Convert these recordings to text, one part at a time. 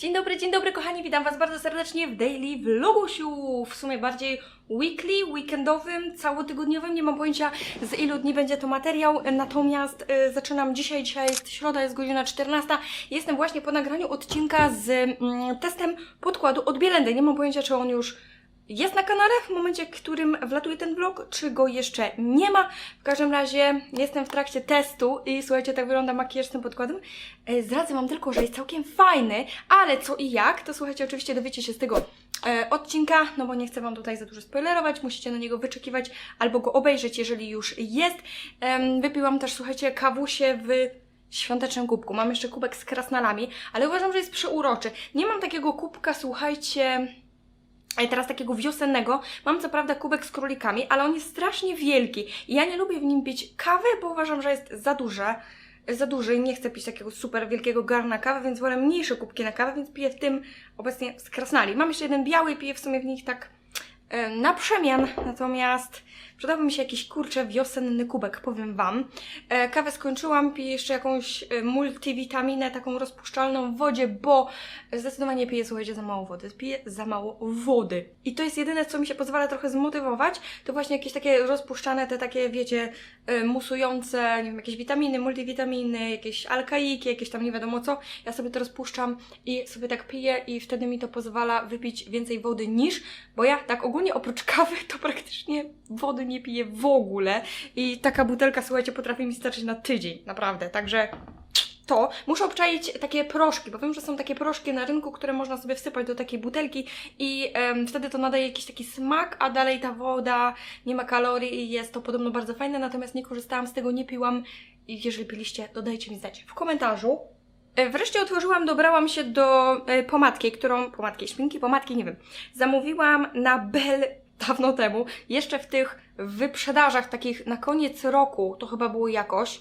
Dzień dobry, dzień dobry kochani, witam Was bardzo serdecznie w Daily Vlogusiu, w sumie bardziej weekly, weekendowym, całotygodniowym, nie mam pojęcia z ilu dni będzie to materiał, natomiast y, zaczynam dzisiaj, dzisiaj jest środa, jest godzina 14, jestem właśnie po nagraniu odcinka z mm, testem podkładu od Bielendy, nie mam pojęcia czy on już jest na kanale w momencie, w którym wlatuje ten vlog, czy go jeszcze nie ma. W każdym razie jestem w trakcie testu i słuchajcie, tak wygląda makijaż z tym podkładem. E, Zdradzę Wam tylko, że jest całkiem fajny, ale co i jak, to słuchajcie, oczywiście dowiecie się z tego e, odcinka, no bo nie chcę Wam tutaj za dużo spoilerować, musicie na niego wyczekiwać albo go obejrzeć, jeżeli już jest. Em, wypiłam też, słuchajcie, kawusie w świątecznym kubku. Mam jeszcze kubek z krasnalami, ale uważam, że jest przeuroczy. Nie mam takiego kubka, słuchajcie, teraz takiego wiosennego. Mam co prawda kubek z królikami, ale on jest strasznie wielki. I ja nie lubię w nim pić kawy, bo uważam, że jest za duże. Za duży i nie chcę pić takiego super wielkiego garna kawy, więc wolę mniejsze kubki na kawę, więc piję w tym obecnie z krasnali. Mam jeszcze jeden biały i piję w sumie w nich tak e, na przemian, natomiast przydałby mi się jakiś kurczę wiosenny kubek, powiem Wam. E, kawę skończyłam, piję jeszcze jakąś e, multivitaminę, taką rozpuszczalną w wodzie, bo zdecydowanie piję, słuchajcie, za mało wody. Piję za mało wody. I to jest jedyne, co mi się pozwala trochę zmotywować, to właśnie jakieś takie rozpuszczane, te takie, wiecie, e, musujące, nie wiem, jakieś witaminy, multivitaminy, jakieś alkaiki, jakieś tam nie wiadomo co. Ja sobie to rozpuszczam i sobie tak piję i wtedy mi to pozwala wypić więcej wody niż, bo ja tak ogólnie oprócz kawy to praktycznie wody nie piję w ogóle i taka butelka, słuchajcie, potrafi mi starczyć na tydzień, naprawdę, także to muszę obczaić takie proszki, bo wiem, że są takie proszki na rynku, które można sobie wsypać do takiej butelki i wtedy to nadaje jakiś taki smak, a dalej ta woda nie ma kalorii i jest to podobno bardzo fajne, natomiast nie korzystałam z tego, nie piłam. I jeżeli piliście, to dajcie mi znać w komentarzu. E, Wreszcie otworzyłam, dobrałam się do e, pomadki, którą, pomadki, śminki, pomadki, nie wiem, zamówiłam na Bell dawno temu, jeszcze w tych wyprzedażach takich na koniec roku, to chyba było jakoś,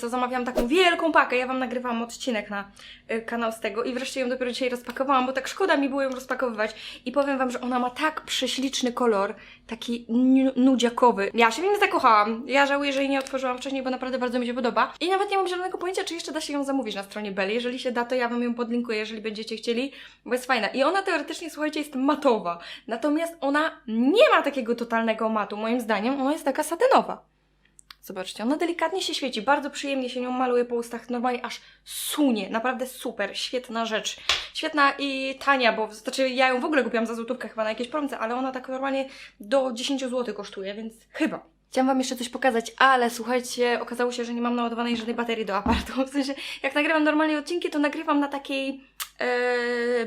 co zamawiałam taką wielką pakę, ja Wam nagrywałam odcinek na e, kanał z tego i wreszcie ją dopiero dzisiaj rozpakowałam, bo tak szkoda mi było ją rozpakowywać. I powiem Wam, że ona ma tak prześliczny kolor, taki nu- nudziakowy. Ja się w nim zakochałam, ja żałuję, że jej nie otworzyłam wcześniej, bo naprawdę bardzo mi się podoba. I nawet nie mam zielonego pojęcia, czy jeszcze da się ją zamówić na stronie Belly, jeżeli się da, to ja Wam ją podlinkuję, jeżeli będziecie chcieli, bo jest fajna. I ona teoretycznie, słuchajcie, jest matowa, natomiast ona nie ma takiego totalnego matu, moim zdaniem, ona jest taka satynowa. Zobaczcie, ona delikatnie się świeci, bardzo przyjemnie się nią maluje po ustach, normalnie aż sunie, naprawdę super, świetna rzecz. Świetna i tania, bo znaczy ja ją w ogóle kupiłam za złotówkę chyba na jakieś promce, ale ona tak normalnie do 10 zł kosztuje, więc chyba. Chciałam Wam jeszcze coś pokazać, ale słuchajcie, okazało się, że nie mam naładowanej żadnej baterii do aparatu. W sensie, jak nagrywam normalnie odcinki, to nagrywam na takiej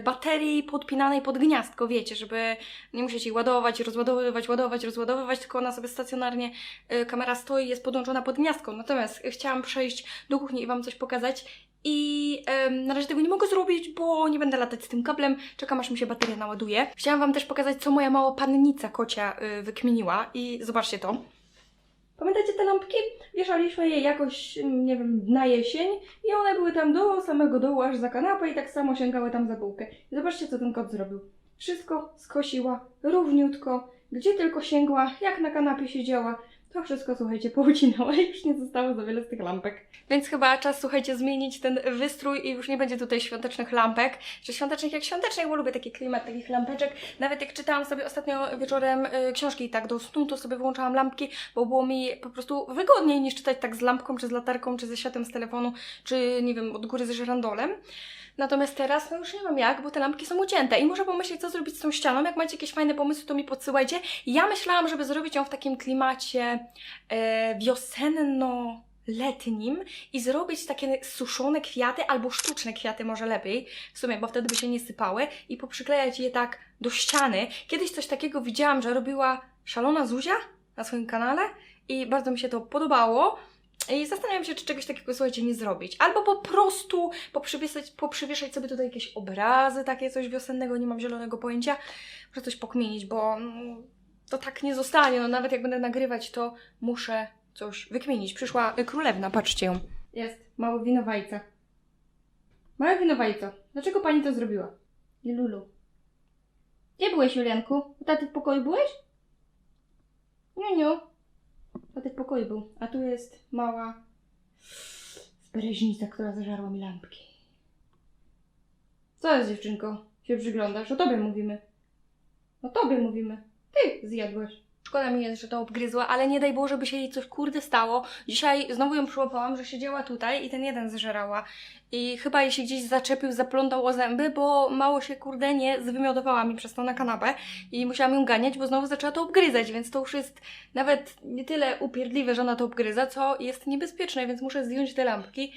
baterii podpinanej pod gniazdko, wiecie, żeby nie musieć jej ładować, rozładowywać, ładować, rozładowywać, tylko ona sobie stacjonarnie, e, kamera stoi, jest podłączona pod gniazdko. Natomiast chciałam przejść do kuchni i Wam coś pokazać i em, na razie tego nie mogę zrobić, bo nie będę latać z tym kablem. Czekam aż mi się bateria naładuje. Chciałam Wam też pokazać, co moja mała pannica kocia y, wykminiła i zobaczcie to. Pamiętacie te lampki? Wieszaliśmy je jakoś, mm, nie wiem, na jesień i one były tam do samego dołu, aż za kanapę i tak samo sięgały tam za bułkę. I zobaczcie, co ten kot zrobił. Wszystko skosiła równiutko, gdzie tylko sięgła, jak na kanapie siedziała. To wszystko, słuchajcie, poucinała i już nie zostało za wiele z tych lampek. Więc chyba czas, słuchajcie, zmienić ten wystrój i już nie będzie tutaj świątecznych lampek. Czy świątecznych jak świątecznych, bo lubię taki klimat takich lampeczek. Nawet jak czytałam sobie ostatnio wieczorem y, książki i tak do snu, to sobie włączałam lampki, bo było mi po prostu wygodniej niż czytać tak z lampką, czy z latarką, czy ze światłem z telefonu, czy nie wiem, od góry z żyrandolem. Natomiast teraz no już nie mam jak, bo te lampki są ucięte i muszę pomyśleć, co zrobić z tą ścianą. Jak macie jakieś fajne pomysły, to mi podsyłajcie. Ja myślałam, żeby zrobić ją w takim klimacie e, wiosenno-letnim i zrobić takie suszone kwiaty albo sztuczne kwiaty może lepiej, w sumie, bo wtedy by się nie sypały i poprzyklejać je tak do ściany. Kiedyś coś takiego widziałam, że robiła szalona Zuzia na swoim kanale i bardzo mi się to podobało. I zastanawiam się, czy czegoś takiego, słuchajcie, nie zrobić. Albo po prostu poprzywieszać, poprzywieszać sobie tutaj jakieś obrazy, takie coś wiosennego, nie mam zielonego pojęcia. Muszę coś pokmienić, bo mm, to tak nie zostanie. No nawet jak będę nagrywać, to muszę coś wykmienić. Przyszła y, królewna, patrzcie ją. Jest, mały winowajca. Małe winowajco, dlaczego pani to zrobiła? Lulu. Gdzie byłeś, Julianku? U taty w pokoju byłeś? Nie, nie. Taty w pokoju był. A tu jest mała bereźnica, która zażarła mi lampki. Co jest dziewczynko? Się przyglądasz? O tobie mówimy. O tobie mówimy. Ty zjadłeś. Szkoda mi jest, że to obgryzła, ale nie daj Boże, żeby się jej coś kurde stało. Dzisiaj znowu ją przyłapałam, że siedziała tutaj i ten jeden zżerała. I chyba jej się gdzieś zaczepił, zaplątał o zęby, bo mało się kurde nie zwymiotowała mi przez to na kanapę i musiałam ją ganiać, bo znowu zaczęła to obgryzać, więc to już jest nawet nie tyle upierdliwe, że ona to obgryza, co jest niebezpieczne, więc muszę zdjąć te lampki.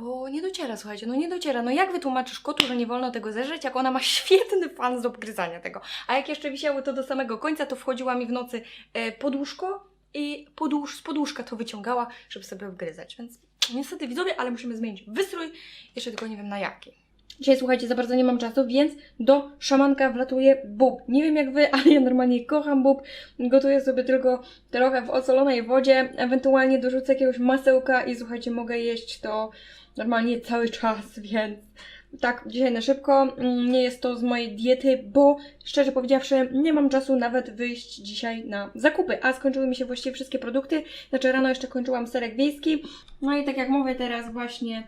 Bo nie dociera, słuchajcie, no nie dociera. No jak wytłumaczysz kotu, że nie wolno tego zeżreć, jak ona ma świetny fan z obgryzania tego. A jak jeszcze wisiało to do samego końca, to wchodziła mi w nocy e, pod łóżko i podłóż, z podłóżka to wyciągała, żeby sobie obgryzać. Więc niestety widzowie, ale musimy zmienić wystrój. Jeszcze tylko nie wiem na jaki. Dzisiaj słuchajcie, za bardzo nie mam czasu, więc do szamanka wlatuje bób. Nie wiem jak wy, ale ja normalnie kocham bób. Gotuję sobie tylko trochę w osolonej wodzie, ewentualnie dorzucę jakiegoś masełka i słuchajcie, mogę jeść to normalnie cały czas, więc tak, dzisiaj na szybko. Mm, Nie jest to z mojej diety, bo szczerze powiedziawszy, nie mam czasu nawet wyjść dzisiaj na zakupy, a skończyły mi się właściwie wszystkie produkty. Znaczy rano jeszcze kończyłam serek wiejski. No i tak jak mówię teraz właśnie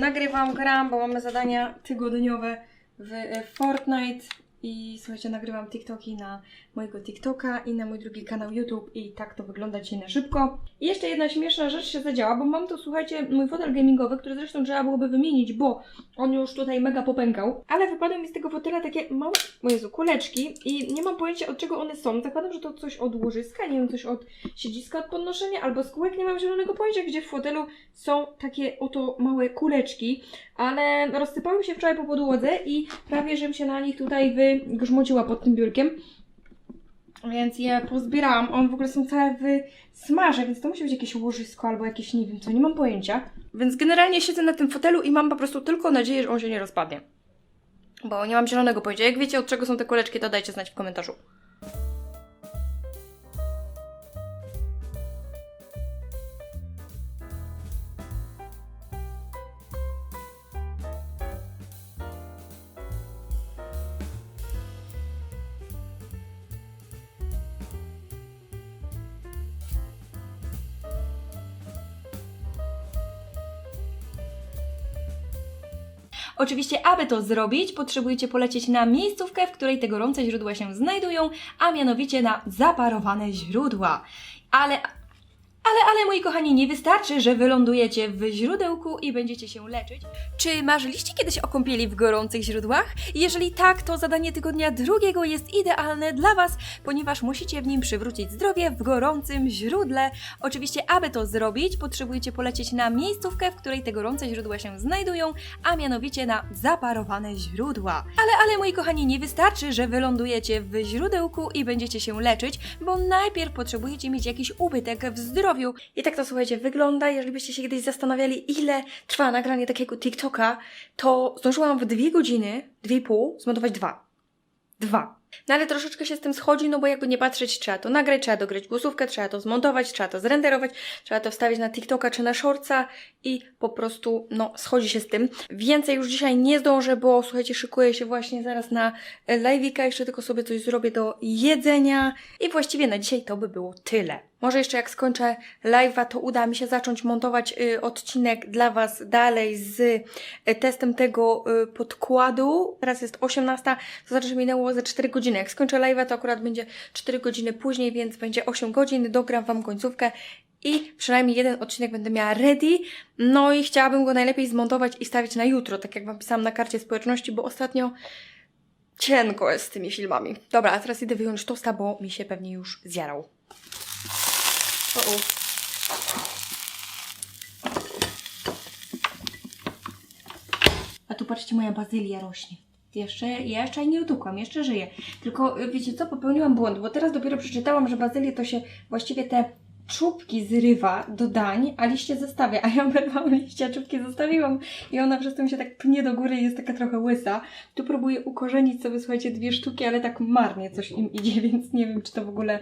nagrywam, gram, bo mamy zadania tygodniowe w e, Fortnite. I słuchajcie, nagrywam TikToki na mojego TikToka i na mój drugi kanał YouTube i tak to wygląda dzisiaj na szybko. I jeszcze jedna śmieszna rzecz się zadziała, bo mam tu, słuchajcie, mój fotel gamingowy, który zresztą trzeba byłoby wymienić, bo on już tutaj mega popękał, ale wypadły mi z tego fotela takie małe, o Jezu, kuleczki i nie mam pojęcia od czego one są. Zakładam, że to coś od łożyska, nie wiem, coś od siedziska od podnoszenia albo z kółek, nie mam zielonego pojęcia, gdzie w fotelu są takie oto małe kuleczki, ale rozsypały się wczoraj po podłodze i prawie, żebym się na nich tutaj wygrzmociła pod tym biurkiem. Więc je pozbierałam. One w ogóle są całe w smarze, więc to musi być jakieś łożysko albo jakieś nie wiem co, nie mam pojęcia. Więc generalnie siedzę na tym fotelu i mam po prostu tylko nadzieję, że on się nie rozpadnie. Bo nie mam zielonego pojęcia. Jak wiecie od czego są te kuleczki, to dajcie znać w komentarzu. Oczywiście, aby to zrobić, potrzebujecie polecieć na miejscówkę, w której te gorące źródła się znajdują, a mianowicie na zaparowane źródła. Ale, ale, ale moi kochani, nie wystarczy, że wylądujecie w źródełku i będziecie się leczyć. Czy marzyliście kiedyś o kąpieli w gorących źródłach? Jeżeli tak, to zadanie tygodnia drugiego jest idealne dla Was, ponieważ musicie w nim przywrócić zdrowie w gorącym źródle. Oczywiście, aby to zrobić, potrzebujecie polecieć na miejscówkę, w której te gorące źródła się znajdują, a mianowicie na zaparowane źródła. Ale, ale moi kochani, nie wystarczy, że wylądujecie w źródełku i będziecie się leczyć, bo najpierw potrzebujecie mieć jakiś ubytek w zdrowiu. I tak to słuchajcie, wygląda, jeżeli byście się kiedyś zastanawiali, ile trwa nagranie takiego TikToka, to zdążyłam w dwie godziny, dwie i pół, zmontować dwa. Dwa. No ale troszeczkę się z tym schodzi, no bo jakby nie patrzeć, trzeba to nagrać, trzeba dograć głosówkę, trzeba to zmontować, trzeba to zrenderować, trzeba to wstawić na TikToka czy na Shortsa i po prostu, no, schodzi się z tym. Więcej już dzisiaj nie zdążę, bo słuchajcie, szykuję się właśnie zaraz na live'ika, jeszcze tylko sobie coś zrobię do jedzenia i właściwie na dzisiaj to by było tyle. Może jeszcze jak skończę live'a, to uda mi się zacząć montować y, odcinek dla Was dalej z y, testem tego y, podkładu. Teraz jest 18, to znaczy, że minęło ze 4 godziny. Jak skończę live'a, to akurat będzie 4 godziny później, więc będzie 8 godzin. Dogram Wam końcówkę i przynajmniej jeden odcinek będę miała ready. No i chciałabym go najlepiej zmontować i stawić na jutro, tak jak Wam pisałam na karcie społeczności, bo ostatnio cienko jest z tymi filmami. Dobra, a teraz idę wyjąć tosta, bo mi się pewnie już zjarał. O, o. A tu patrzcie, moja bazylia rośnie. Jeszcze, ja jeszcze nie utukłam, jeszcze żyję. Tylko y, wiecie co, popełniłam błąd, bo teraz dopiero przeczytałam, że bazylię to się właściwie te czubki zrywa do dań, a liście zostawia. A ja oberwałam liście, a czubki zostawiłam. I ona przez to mi się tak pnie do góry i jest taka trochę łysa. Tu próbuję ukorzenić sobie, słuchajcie, dwie sztuki, ale tak marnie coś im idzie, więc nie wiem, czy to w ogóle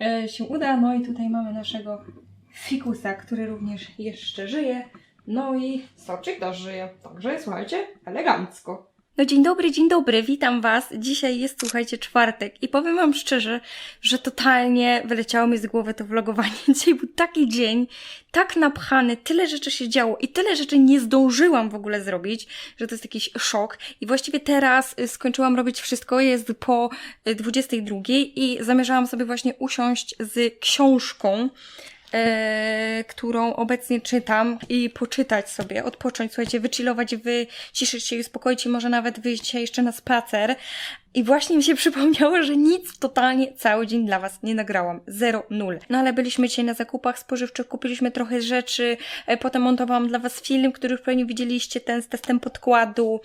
e, się uda. No i tutaj mamy naszego fikusa, który również jeszcze żyje. No i soczyk też żyje. Także słuchajcie, elegancko. No dzień dobry, dzień dobry, witam Was. Dzisiaj jest, słuchajcie, czwartek i powiem Wam szczerze, że totalnie wyleciało mi z głowy to vlogowanie. Dzisiaj był taki dzień, tak napchany, tyle rzeczy się działo i tyle rzeczy nie zdążyłam w ogóle zrobić, że to jest jakiś szok. I właściwie teraz y, skończyłam robić wszystko, jest po y, 22 i zamierzałam sobie właśnie usiąść z książką e, którą obecnie czytam i poczytać sobie, odpocząć, słuchajcie, wychillować, wyciszyć się i uspokoić i może nawet wyjść jeszcze na spacer. I właśnie mi się przypomniało, że nic totalnie cały dzień dla Was nie nagrałam. Zero, nul. No ale byliśmy dzisiaj na zakupach spożywczych, kupiliśmy trochę rzeczy, e, potem montowałam dla Was film, który już pewnie widzieliście, ten z testem podkładu.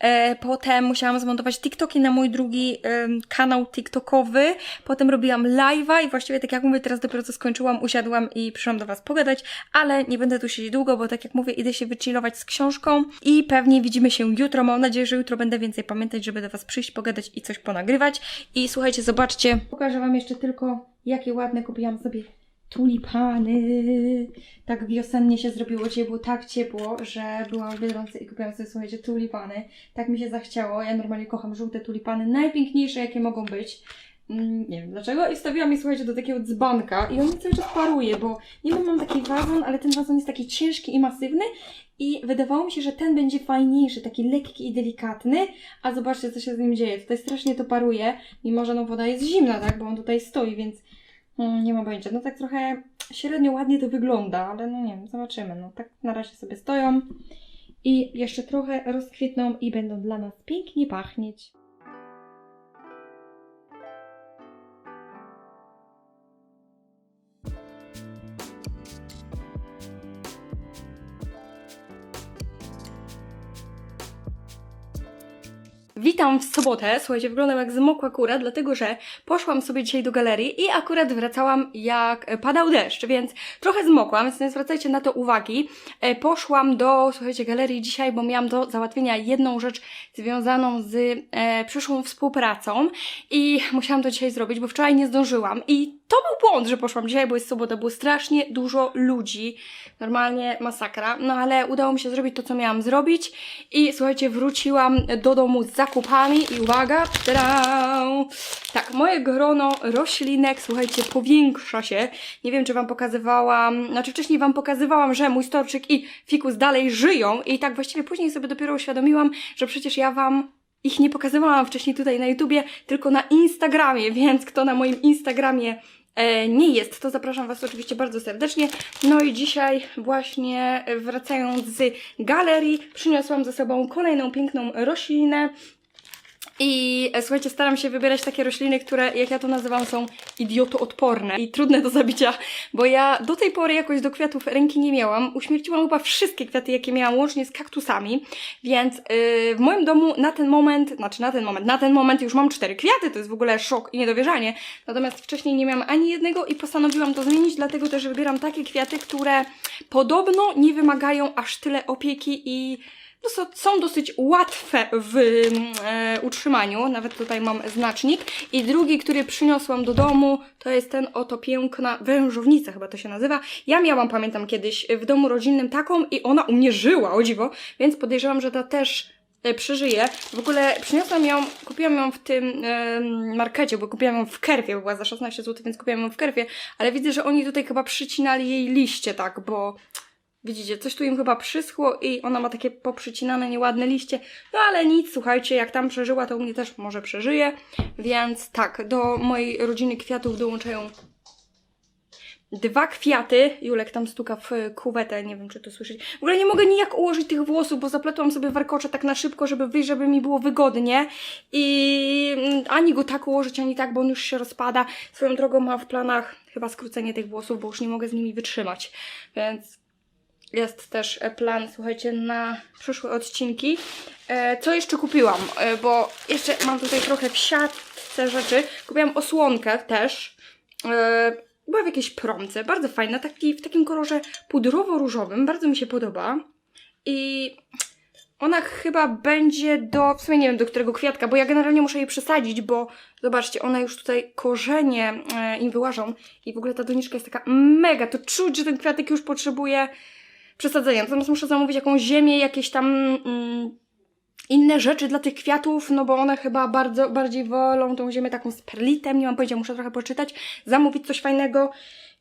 E, potem musiałam zmontować TikToki na mój drugi em, kanał TikTokowy. Potem robiłam live'a i właściwie tak jak mówię, teraz dopiero co skończyłam, usiadłam i przyszłam do Was pogadać, ale nie będę tu siedzieć długo, bo tak jak mówię, idę się wychillować z książką i pewnie widzimy się jutro. Mam nadzieję, że jutro będę więcej pamiętać, żeby do Was przyjść, pogadać i coś ponagrywać. I słuchajcie, zobaczcie, pokażę Wam jeszcze tylko, jakie ładne kupiłam sobie tulipany. Tak wiosennie się zrobiło, dzisiaj było tak ciepło, że byłam w Biedronce i kupiłam sobie, słuchajcie, tulipany. Tak mi się zachciało. Ja normalnie kocham żółte tulipany, najpiękniejsze jakie mogą być. Mm, nie wiem dlaczego. I stawiłam je, słuchajcie, do takiego dzbanka i on mi cały czas paruje, bo nie wiem, mam taki wazon, ale ten wazon jest taki ciężki i masywny i wydawało mi się, że ten będzie fajniejszy, taki lekki i delikatny, a zobaczcie, co się z nim dzieje. Tutaj strasznie to paruje, mimo że no woda jest zimna, tak, bo on tutaj stoi, więc mm, nie ma pojęcia. No tak trochę średnio ładnie to wygląda, ale no nie wiem, zobaczymy. No tak na razie sobie stoją i jeszcze trochę rozkwitną i będą dla nas pięknie pachnieć. Witam w sobotę. Słuchajcie, wyglądam jak zmokła kura, dlatego że poszłam sobie dzisiaj do galerii i akurat wracałam jak padał deszcz, więc trochę zmokłam, więc nie zwracajcie na to uwagi. E, Poszłam do, słuchajcie, galerii dzisiaj, bo miałam do załatwienia jedną rzecz związaną z e, przyszłą współpracą i musiałam to dzisiaj zrobić, bo wczoraj nie zdążyłam i to był błąd, że poszłam dzisiaj, bo jest sobota, było strasznie dużo ludzi, normalnie masakra, no ale udało mi się zrobić to, co miałam zrobić. I słuchajcie, wróciłam do domu z zakupami i uwaga, tadam! tak, moje grono roślinek, słuchajcie, powiększa się, nie wiem, czy Wam pokazywałam, znaczy wcześniej Wam pokazywałam, że mój storczyk i fikus dalej żyją. I tak właściwie później sobie dopiero uświadomiłam, że przecież ja Wam ich nie pokazywałam wcześniej tutaj na YouTubie, tylko na Instagramie, więc kto na moim Instagramie nie jest, to zapraszam Was oczywiście bardzo serdecznie. No i dzisiaj właśnie e, wracając z galerii, przyniosłam ze sobą kolejną piękną roślinę. I e, słuchajcie, staram się wybierać takie rośliny, które, jak ja to nazywam, są idiotoodporne i trudne do zabicia, bo ja do tej pory jakoś do kwiatów ręki nie miałam. Uśmierciłam chyba wszystkie kwiaty, jakie miałam, łącznie z kaktusami, więc yy, w moim domu na ten moment, znaczy na ten moment, na ten moment już mam cztery kwiaty, to jest w ogóle szok i niedowierzanie. Natomiast wcześniej nie miałam ani jednego i postanowiłam to zmienić, dlatego też wybieram takie kwiaty, które podobno nie wymagają aż tyle opieki i są, są dosyć łatwe w e, utrzymaniu, nawet tutaj mam znacznik. I drugi, który przyniosłam do domu, to jest ten oto piękna wężownica, chyba to się nazywa. Ja miałam, pamiętam kiedyś, w domu rodzinnym taką i ona u mnie żyła, o dziwo, więc podejrzewam, że ta też e, przeżyje. W ogóle przyniosłam ją, kupiłam ją w tym e, markecie, bo kupiłam ją w Kerwie, bo była za 16 zł, więc kupiłam ją w Kerwie, ale widzę, że oni tutaj chyba przycinali jej liście, tak, bo Widzicie, coś tu im chyba przyschło i ona ma takie poprzycinane, nieładne liście. No ale nic, słuchajcie, jak tam przeżyła, to u mnie też może przeżyje. Więc tak, do mojej rodziny kwiatów dołączają dwa kwiaty. Julek tam stuka w kuwetę, nie wiem czy to słyszeć. W ogóle nie mogę nijak ułożyć tych włosów, bo zapletłam sobie warkocze tak na szybko, żeby wyjść, żeby mi było wygodnie. I mm, ani go tak ułożyć, ani tak, bo on już się rozpada. Swoją drogą mam w planach chyba skrócenie tych włosów, bo już nie mogę z nimi wytrzymać. Więc jest też e, plan, słuchajcie, na przyszłe odcinki. E, co jeszcze kupiłam? E, bo jeszcze mam tutaj trochę w siatce rzeczy. Kupiłam osłonkę też. Była w jakiejś promce, bardzo fajna, taki, w takim kolorze pudrowo-różowym. Bardzo mi się podoba. I ona chyba będzie do, w sumie nie wiem do którego kwiatka, bo ja generalnie muszę jej przesadzić, bo zobaczcie, ona już tutaj korzenie im wyłażą i w ogóle ta doniczka jest taka mega, to czuć, że ten kwiatek już potrzebuje przesadzenia. Natomiast muszę zamówić jakąś ziemię, jakieś tam mm, inne rzeczy dla tych kwiatów, no bo one chyba bardzo, bardziej wolą tą ziemię taką z perlitem, nie mam pojęcia, muszę trochę poczytać, zamówić coś fajnego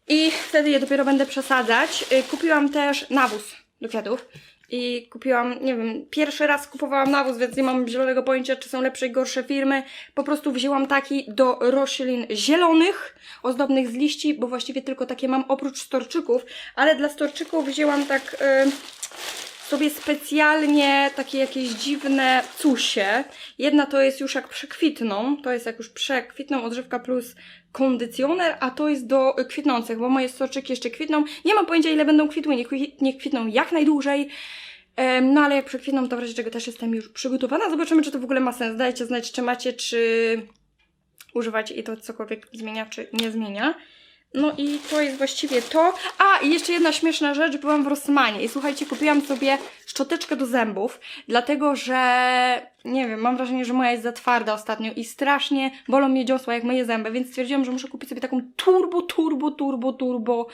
i wtedy je dopiero będę przesadzać. Y, Kupiłam też nawóz do kwiatów i kupiłam, nie wiem, pierwszy raz kupowałam nawóz, więc nie mam zielonego pojęcia, czy są lepsze i gorsze firmy. Po prostu wzięłam taki do roślin zielonych, ozdobnych z liści, bo właściwie tylko takie mam oprócz storczyków, ale dla storczyków wzięłam tak... y, sobie specjalnie takie jakieś dziwne cusie. Jedna to jest już jak przekwitną, to jest jak już przekwitną odżywka plus kondycjoner, a to jest do kwitnących, bo moje storczyki jeszcze kwitną. Nie mam pojęcia ile będą kwitły, niech kwitną jak najdłużej. No ale jak przekwitną, to w razie czego też jestem już przygotowana. Zobaczymy, czy to w ogóle ma sens. Dajcie znać, czy macie, czy używacie i to cokolwiek zmienia, czy nie zmienia. No i to jest właściwie to. A, i jeszcze jedna śmieszna rzecz, byłam w Rossmanie i słuchajcie, kupiłam sobie szczoteczkę do zębów, dlatego że, nie wiem, mam wrażenie, że moja jest za twarda ostatnio i strasznie bolą mnie dziąsła jak moje zęby, więc stwierdziłam, że muszę kupić sobie taką turbo, turbo, turbo, turbo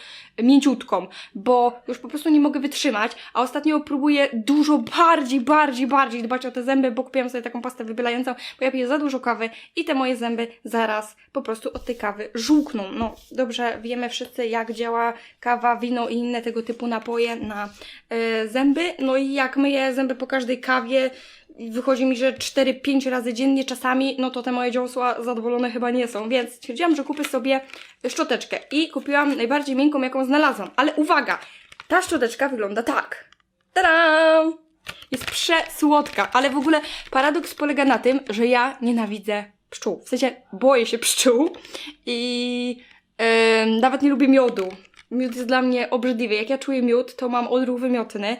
mięciutką, bo już po prostu nie mogę wytrzymać, a ostatnio próbuję dużo bardziej, bardziej, bardziej dbać o te zęby, bo kupiłam sobie taką pastę wybylającą, bo ja piję za dużo kawy i te moje zęby zaraz po prostu od tej kawy żółkną. No, dobrze wiemy wszyscy, jak działa kawa, wino i inne tego typu napoje na e, zęby. No i jak myję zęby po każdej kawie, wychodzi mi, że 4-5 razy dziennie czasami, no to te moje dziąsła zadowolone chyba nie są, więc stwierdziłam, że kupię sobie szczoteczkę i kupiłam najbardziej miękką, jaką znalazłam. Ale uwaga, ta szczoteczka wygląda tak. Tada! Jest przesłodka, ale w ogóle paradoks polega na tym, że ja nienawidzę pszczół. W sensie boję się pszczół i em, nawet nie lubię miodu. Miód jest dla mnie obrzydliwy. Jak ja czuję miód, to mam odruch wymiotny.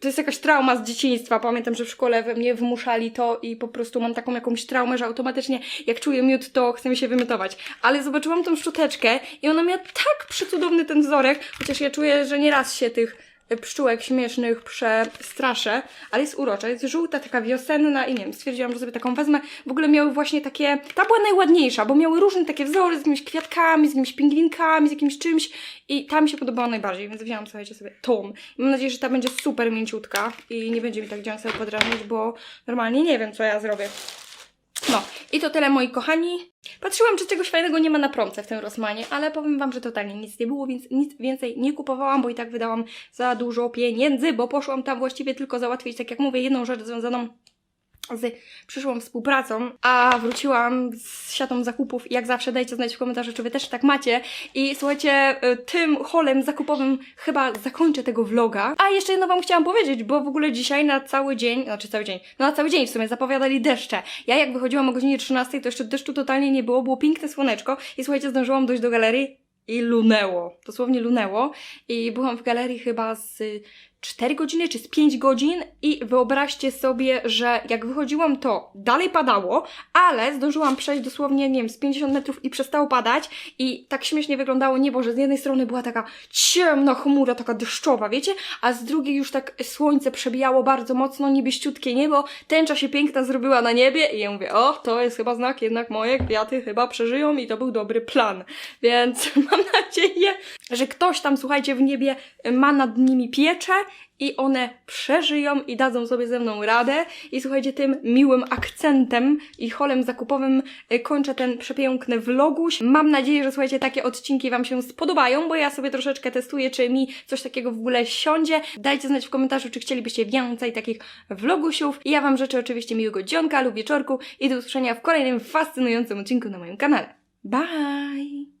To jest jakaś trauma z dzieciństwa. Pamiętam, że w szkole we mnie wymuszali to i po prostu mam taką jakąś traumę, że automatycznie jak czuję miód, to chcę mi się wymiotować. Ale zobaczyłam tą szczoteczkę i ona miała tak przecudowny ten wzorek, chociaż ja czuję, że nieraz się tych pszczółek śmiesznych przestraszę, ale jest urocza, jest żółta, taka wiosenna i nie wiem, stwierdziłam, że sobie taką wezmę. W ogóle miały właśnie takie, ta była najładniejsza, bo miały różne takie wzory z jakimiś kwiatkami, z jakimiś pingwinkami, z jakimś czymś i ta mi się podobała najbardziej, więc wzięłam, słuchajcie, sobie tą. Mam nadzieję, że ta będzie super mięciutka i nie będzie mi tak sobie podrażnić, bo normalnie nie wiem, co ja zrobię. No, i to tyle moi kochani. Patrzyłam, czy czegoś fajnego nie ma na promce w tym Rosmanie, ale powiem Wam, że totalnie nic nie było, więc nic więcej nie kupowałam, bo i tak wydałam za dużo pieniędzy, bo poszłam tam właściwie tylko załatwić, tak jak mówię, jedną rzecz związaną z przyszłą współpracą, a wróciłam z siatą zakupów i jak zawsze dajcie znać w komentarzu, czy Wy też tak macie. I słuchajcie, y, tym holem zakupowym chyba zakończę tego vloga. A jeszcze jedno Wam chciałam powiedzieć, bo w ogóle dzisiaj na cały dzień, znaczy cały dzień, no na cały dzień w sumie zapowiadali deszcze. Ja jak wychodziłam o godzinie 13, to jeszcze deszczu totalnie nie było, było piękne słoneczko i słuchajcie, zdążyłam dojść do galerii i lunęło. Dosłownie lunęło. I byłam w galerii chyba z 4 godziny czy z 5 godzin i wyobraźcie sobie, że jak wychodziłam to dalej padało, ale zdążyłam przejść dosłownie, nie wiem, z 50 metrów i przestało padać i tak śmiesznie wyglądało niebo, że z jednej strony była taka ciemna chmura, taka deszczowa, wiecie, a z drugiej już tak słońce przebijało bardzo mocno, niebieściutkie niebo, tęcza się piękna zrobiła na niebie i ja mówię, o, to jest chyba znak, jednak moje kwiaty chyba przeżyją i to był dobry plan, więc mam nadzieję, że ktoś tam, słuchajcie, w niebie ma nad nimi pieczę i one przeżyją i dadzą sobie ze mną radę. I słuchajcie, tym miłym akcentem i holem zakupowym y, kończę ten przepiękny vloguś. Mam nadzieję, że słuchajcie, takie odcinki Wam się spodobają, bo ja sobie troszeczkę testuję, czy mi coś takiego w ogóle siądzie. Dajcie znać w komentarzu, czy chcielibyście więcej takich vlogusiów. I ja Wam życzę oczywiście miłego dzionka lub wieczorku i do usłyszenia w kolejnym fascynującym odcinku na moim kanale. Bye!